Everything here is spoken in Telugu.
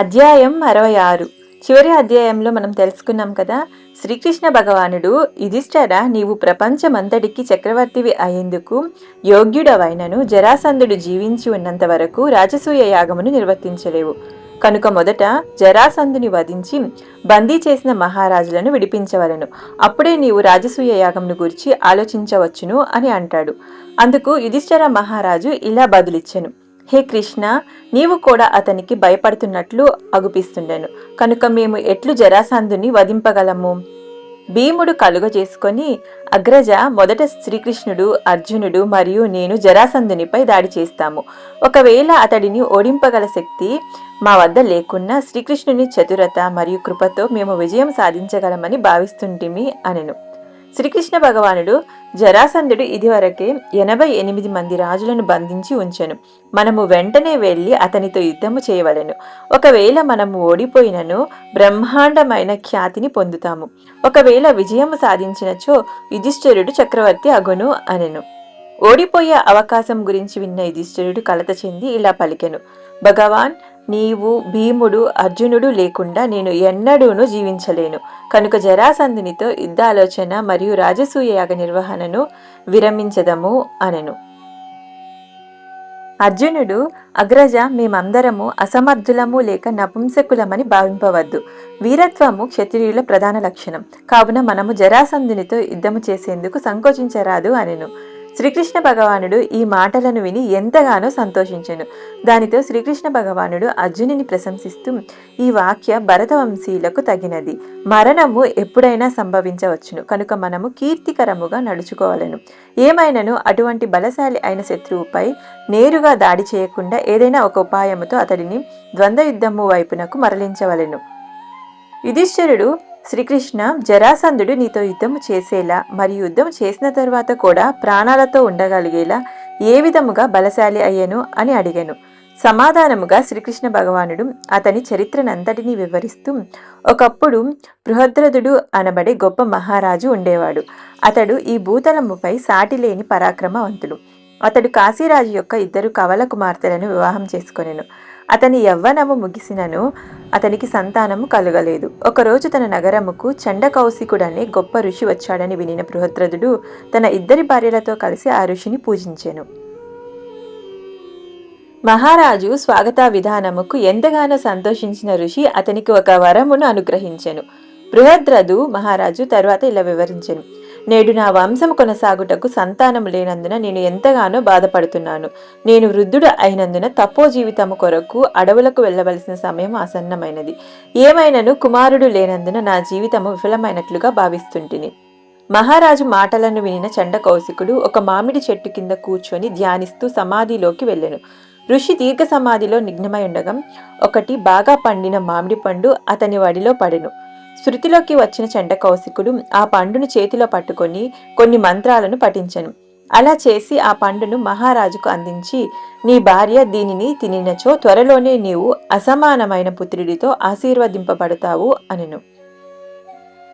అధ్యాయం అరవై ఆరు. చివరి అధ్యాయంలో మనం తెలుసుకున్నాం కదా శ్రీకృష్ణ భగవానుడు యుధిష్ఠర నీవు ప్రపంచమంతటికి చక్రవర్తివి అయ్యేందుకు యోగ్యుడవైనను జరాసంధుడు జీవించి ఉన్నంత వరకు రాజసూయ యాగమును నిర్వర్తించలేవు. కనుక మొదట జరాసంధుని వధించి బందీ చేసిన మహారాజులను విడిపించవలను. అప్పుడే నీవు రాజసూయ యాగమును గురించి ఆలోచించవచ్చును అని అంటాడు. అందుకు యుధిష్ఠర మహారాజు ఇలా బదులిచ్చెను. హే కృష్ణ నీవు కూడా అతనికి భయపడుతున్నట్లు అగుపిస్తుండెను. కనుక మేము ఎట్లు జరాసంధుని వధింపగలము? భీముడు కలుగ చేసుకొని అగ్రజ మొదట శ్రీకృష్ణుడు అర్జునుడు మరియు నేను జరాసంధునిపై దాడి చేస్తాము. ఒకవేళ అతడిని ఓడింపగల శక్తి మా వద్ద లేకున్నా శ్రీకృష్ణుని చతురత మరియు కృపతో మేము విజయం సాధించగలమని భావిస్తుంటిమి అనెను. శ్రీకృష్ణ భగవానుడు జరాసంధుడు ఇదివరకే ఎనభై ఎనిమిది మంది రాజులను బంధించి ఉంచెను. మనము వెంటనే వెళ్ళి అతనితో యుద్ధము చేయవలెను. ఒకవేళ మనము ఓడిపోయినను బ్రహ్మాండమైన ఖ్యాతిని పొందుతాము. ఒకవేళ విజయము సాధించినచో యుధిష్ఠిరుడు చక్రవర్తి అగును అనెను. ఓడిపోయే అవకాశం గురించి విన్న యుధిష్ఠిరుడు కలత చెంది ఇలా పలికెను. భగవాన్ నీవు భీముడు అర్జునుడు లేకుండా నేను ఎన్నడూను జీవించలేను. కనుక జరాసంధునితో యుద్ధ ఆలోచన మరియు రాజసూయ యాగ నిర్వహణను విరమించదము అనెను. అర్జునుడు అగ్రజ మేమందరము అసమర్థులము లేక నపుంసకులమని భావింపవద్దు. వీరత్వము క్షత్రియుల ప్రధాన లక్షణం. కావున మనము జరాసంధునితో యుద్ధము చేసేందుకు సంకోచించరాదు అనెను. శ్రీకృష్ణ భగవానుడు ఈ మాటలను విని ఎంతగానో సంతోషించెను. దానితో శ్రీకృష్ణ భగవానుడు అర్జునుని ప్రశంసిస్తూ ఈ వాక్య భరతవంశీయులకు తగినది. మరణము ఎప్పుడైనా సంభవించవచ్చును. కనుక మనము కీర్తికరముగా నడుచుకోవాలను. ఏమైనను అటువంటి బలశాలి అయిన శత్రువుపై నేరుగా దాడి చేయకుండా ఏదైనా ఒక ఉపాయముతో అతడిని ద్వంద్వ యుద్ధము వైపునకు మరలించవలను. యుధిష్ఠిరుడు శ్రీకృష్ణ జరాసంధుడు నీతో యుద్ధం చేసేలా మరియు యుద్ధం చేసిన తరువాత కూడా ప్రాణాలతో ఉండగలిగేలా ఏ విధముగా బలశాలి అయ్యను అని అడిగాను. సమాధానముగా శ్రీకృష్ణ భగవానుడు అతని చరిత్రనంతటినీ వివరిస్తూ ఒకప్పుడు బృహద్రథుడు అనబడే గొప్ప మహారాజు ఉండేవాడు. అతడు ఈ భూతలముపై సాటిలేని పరాక్రమవంతుడు. అతడు కాశీరాజు యొక్క ఇద్దరు కవల కుమార్తెలను వివాహం చేసుకొనెను. అతని యవ్వనము ముగిసినను అతనికి సంతానము కలగలేదు. ఒకరోజు తన నగరముకు చండకౌశికుడనే గొప్ప ఋషి వచ్చాడని వినిన బృహద్రథుడు తన ఇద్దరి భార్యలతో కలిసి ఆ ఋషిని పూజించెను. మహారాజు స్వాగత విధానముకు ఎంతగానో సంతోషించిన ఋషి అతనికి ఒక వరమును అనుగ్రహించెను. బృహద్రథు మహారాజు తర్వాత ఇలా వివరించెను. నేడు నా వంశం కొనసాగుటకు సంతానం లేనందున నేను ఎంతగానో బాధపడుతున్నాను. నేను వృద్ధుడు అయినందున తపో జీవితము కొరకు అడవులకు వెళ్ళవలసిన సమయం ఆసన్నమైనది. ఏమైనను కుమారుడు లేనందున నా జీవితము విఫలమైనట్లుగా భావిస్తుంటిని. మహారాజు మాటలను వినిన చండ కౌశికుడు ఒక మామిడి చెట్టు కింద కూర్చొని ధ్యానిస్తూ సమాధిలోకి వెళ్ళెను. ఋషి దీర్ఘ సమాధిలో నిఘ్నమై ఉండగా ఒకటి బాగా పండిన మామిడి పండు అతని వడిలో పడెను. శృతిలోకి వచ్చిన చెండ కౌశికుడు ఆ పండును చేతిలో పట్టుకొని కొన్ని మంత్రాలను పఠించను. అలా చేసి ఆ పండును మహారాజుకు అందించి నీ భార్య దీనిని తినినచో త్వరలోనే నీవు అసమానమైన పుత్రుడితో ఆశీర్వదింపబడతావు అనెను.